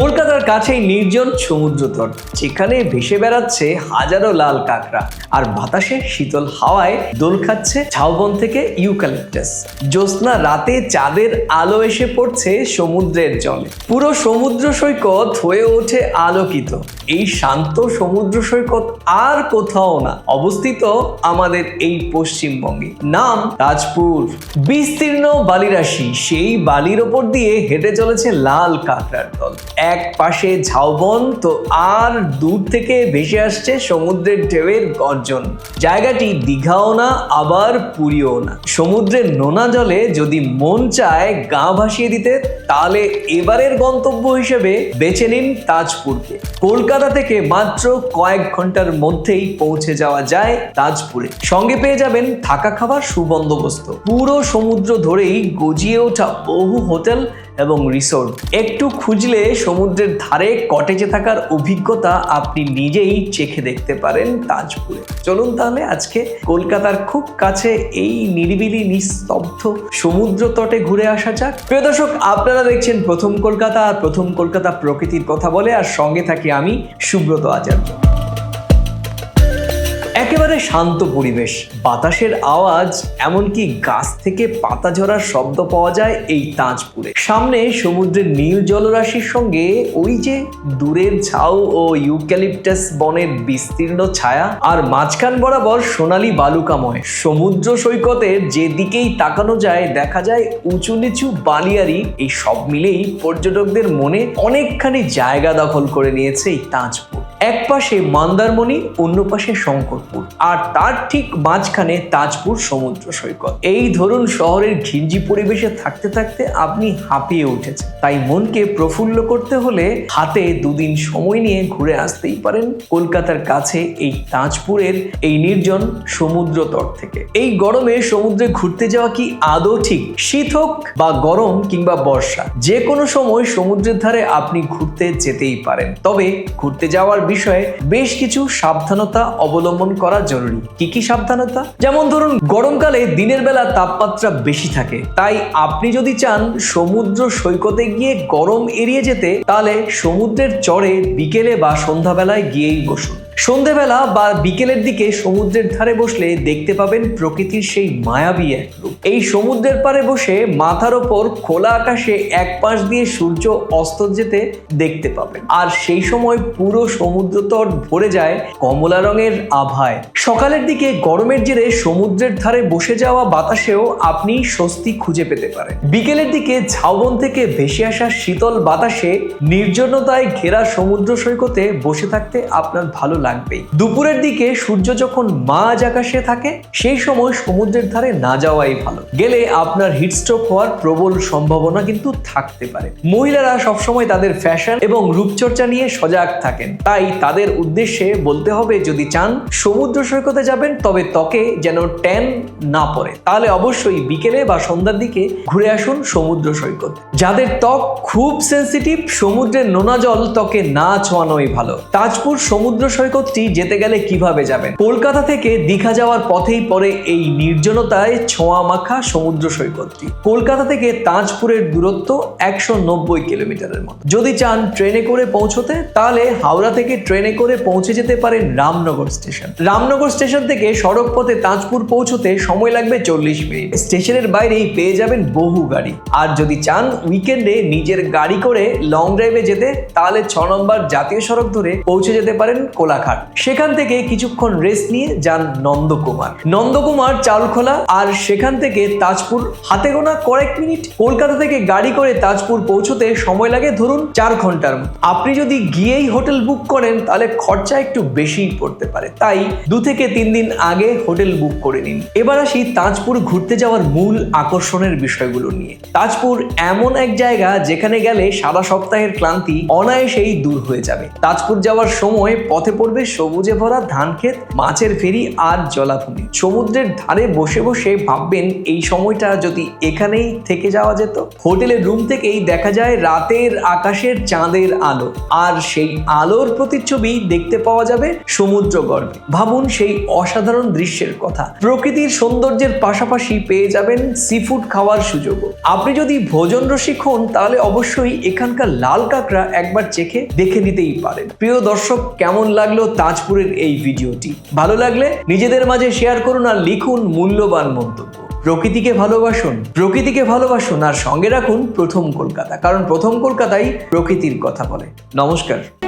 কলকাতার কাছেই নির্জন সমুদ্র তট, যেখানে ভেসে বেড়াচ্ছে হাজারো লাল কাঁকড়া আর বাতাসে শীতল হাওয়ায় দোল খাচ্ছে ঝাউবন থেকে ইউক্যালিপটাস। জ্যোৎস্না রাতে চাঁদের আলো এসে পড়ছে সমুদ্রের জলে। পুরো সমুদ্র সৈকত হয়ে ওঠে আলোকিত। এই শান্ত সমুদ্র সৈকত আর কোথাও না, অবস্থিত আমাদের এই পশ্চিমবঙ্গে। নাম তাজপুর বিস্তীর্ণ বালিরাশি, সেই বালির ওপর দিয়ে হেঁটে চলেছে লাল কাঁকড়ার দল। এক পাশে ঝাউবন, তো আর দূর থেকে ভেসে আসছে সমুদ্রের ঢেউয়ের গর্জন। জায়গাটি দীঘাও না, আবার পুরীও না। সমুদ্রের নোনা জলে যদি মন চায় গা ভাসিয়ে দিতে, তাহলে এবারের গন্তব্য হিসেবে বেছে নিন তাজপুরকে। কলকাতা থেকে মাত্র কয়েক ঘণ্টার মধ্যেই পৌঁছে যাওয়া যায় তাজপুরে। সঙ্গে পেয়ে যাবেন থাকা খাবার সুবন্দোবস্ত। পুরো সমুদ্র ধরেই গজিয়ে ওঠা বহু হোটেল এবং রিসোর্ট একটু খুঁজলে সমুদ্রের ধারে কটেজে থাকার অভিজ্ঞতা আপনি নিজেই চেখে দেখতে পারেন তাজপুরে। চলুন তাহলে আজকে কলকাতার খুব কাছে এই নিরিবিলি নিস্তব্ধ সমুদ্র তটে ঘুরে আসা যাক। প্রিয় দর্শক, আপনারা দেখছেন প্রথম কলকাতা, আর প্রথম কলকাতা প্রকৃতির কথা বলে, আর সঙ্গে থাকি আমি সুব্রত আচার্য। একেবারে শান্ত পরিবেশ। বাতাসের আওয়াজ, এমনকি গাছ থেকে পাতা ঝরার শব্দ পাওয়া যায় এই তাজপুরে। সামনে সমুদ্রের নীল জলরাশির সঙ্গে ওই যে দূরের ঝাউ ও ইউক্যালিপটাস বনের বিস্তীর্ণ ছায়া, আর মাঝখান বরাবর সোনালী বালুকাময়। সমুদ্র সৈকতের যেদিকেই তাকানো যায়, দেখা যায় উঁচু নিচু বালিয়ারি। এই সব মিলেই পর্যটকদের মনে অনেকখানি জায়গা দখল করে নিয়েছে এই তাজপুর। এক পাশে মন্দারমণি, অন্য পাশে শঙ্করপুর। আর তার ঠিক মাঝখানে তাজপুর সমুদ্র সৈকত। এই ধরুন শহরের ঘিঞ্জি পরিবেশে থাকতে থাকতে আপনি হাঁপিয়ে উঠেছেন। তাই মনকে প্রফুল্ল করতে হলে হাতে দুদিন সময় নিয়ে ঘুরে আসতেই পারেন কলকাতার কাছে এই তাজপুরের এই নির্জন সমুদ্র তট থেকে। এই গরমে সমুদ্রে ঘুরতে যাওয়া কি আদৌ ঠিক? শীত হোক বা গরম কিংবা বর্ষা, যে কোনো সময় সমুদ্রের ধারে আপনি ঘুরতে যেতেই পারেন। তবে ঘুরতে যাওয়ার বিষয়ে বেশ কিছু সাবধানতা অবলম্বন করা জরুরি। কি কি সাবধানতা? যেমন ধরুন, গরমকালে দিনের বেলা তাপমাত্রা বেশি থাকে। তাই আপনি যদি চান সমুদ্র সৈকতে গিয়ে গরম এড়িয়ে যেতে, তাহলে সমুদ্রের চরে বিকেলে বা সন্ধ্যাবেলায় গিয়েই বসুন। সন্ধেবেলা বা বিকেলের দিকে সমুদ্রের ধারে বসলে দেখতে পাবেন প্রকৃতির সেই মায়াবী এক রূপ। এই সমুদ্রের পারে বসে মাথার ওপর খোলা আকাশে এক পাশ দিয়ে সূর্য অস্ত যেতে দেখতে পাবেন। আর সেই সময় পুরো সমুদ্র তট ভরে যায় কমলা রঙের আভায়। সকালের দিকে গরমের জেরে সমুদ্রের ধারে বসে যাওয়া বাতাসেও আপনি স্বস্তি খুঁজে পেতে পারেন। বিকেলের দিকে ঝাউবন থেকে ভেসে আসা শীতল বাতাসে নির্জনতায় ঘেরা সমুদ্র সৈকতে বসে থাকতে আপনার ভালো লাগবেই। দুপুরের দিকে সূর্য যখন মাঝ আকাশে থাকে, সেই সময় সমুদ্রের ধারে না যাওয়াই ভালো। গেলে আপনার হিটস্ট্রোক হওয়ার প্রবল সম্ভাবনা কিন্তু থাকতে পারে। মহিলারা সবসময় তাদের ফ্যাশন এবং রূপচর্চা নিয়ে সজাগ থাকেন। তাই তাদের উদ্দেশ্যে বলতে হবে, যদি চান সমুদ্র সৈকতে যাবেন, তবে ত্বকে যেন ট্যান না পড়ে। তাহলে অবশ্যই বিকেলে বা সন্ধ্যার দিকে ঘুরে আসুন সমুদ্র সৈকত। যাদের ত্বক খুব সেন্সিটিভ সমুদ্রের নোনা জল ত্বকে না ছোঁয়ানোই ভালো। তাজপুর সমুদ্র সৈকতটি যেতে গেলে কীভাবে যাবেন? কলকাতা থেকে দীঘা যাওয়ার পথেই পড়ে এই নির্জনতায় ছোঁয়া মাখা সমুদ্র সৈকতটি। কলকাতা থেকে তাজপুরের দূরত্ব একশো নব্বই কিলোমিটারের মতো। যদি চান ট্রেনে করে পৌঁছতে, তাহলে হাওড়া থেকে ট্রেনে করে পৌঁছে যেতে পারেন রামনগর স্টেশন। রামনগর স্টেশন থেকে সড়ক পথে তাজপুর পৌঁছতে সময় লাগবে চল্লিশ মিনিট। স্টেশনের বাইরেই পেয়ে যাবেন বহু গাড়ি। আর যদি চান উইকেন্ডে নিজের গাড়ি করে লং ড্রাইভে যেতে, তাহলে ছ নম্বর জাতীয় সড়ক ধরে পৌঁছে যেতে পারেন কোলাঘাট সেখান থেকে কিছুক্ষণ রেস্ট নিয়ে যান নন্দকুমার। নন্দকুমার চালখোলা আর সেখান থেকে তাজপুর। হাতে গোনা কয়েক মিনিট। কলকাতা থেকে গাড়ি করে তাজপুর পৌঁছতে সময় লাগে ধরুন চার ঘণ্টার আপনি যদি গিয়েই হোটেল বুক করেন, তাহলে খরচা একটু বেশিই পড়তে পারে। তাই দু থেকে তিন দিন আগে হোটেল বুক করে নিন। এবার আসি তাজপুর ঘুরতে যাওয়ার মূল আকর্ষণের বিষয়গুলো নিয়ে। তাজপুর এমন এক জায়গা যেখানে গেলে সারা সপ্তাহের ক্লান্তি অনায়াসেই দূর হয়ে যাবে। তাজপুর যাওয়ার সময় পথে পড়বে সবুজে ভরা ধান ক্ষেত, মাছের ফেরি আর জলাভূমি। সমুদ্রের ধারে বসে বসে ভাববেন, এই সময়টা যদি এখানেই থেকে যাওয়া যেত। হোটেলের রুম থেকেই দেখা যায় রাতের আকাশের চাঁদের আলো। আর সেই আলোর প্রতিচ্ছবি দেখতে পাওয়া যাবে সমুদ্র গর্ভে। ভাবুন সেই অসাধারণ দৃশ্যের কথা। প্রকৃতির সৌন্দর্যের পাশাপাশি পেয়ে যাবেন সি ফুড খাওয়ার সুযোগও। আপনি যদি ভোজন রসিক হন, তাহলে অবশ্যই এখানকার লাল কাঁকড়া একবার চেখে দেখে নিতেই পারেন। প্রিয় দর্শক, কেমন লাগল তাজপুরের এই ভিডিওটি। ভালো লাগলে নিজেদের মাঝে শেয়ার করুন আর লিখুন মূল্যবান মন্তব্য। প্রকৃতিকে ভালোবাসুন প্রকৃতিকে ভালোবাসুন আর সঙ্গে রাখুন প্রথম কলকাতা। কারণ প্রথম কলকাতাই প্রকৃতির কথা বলে। নমস্কার।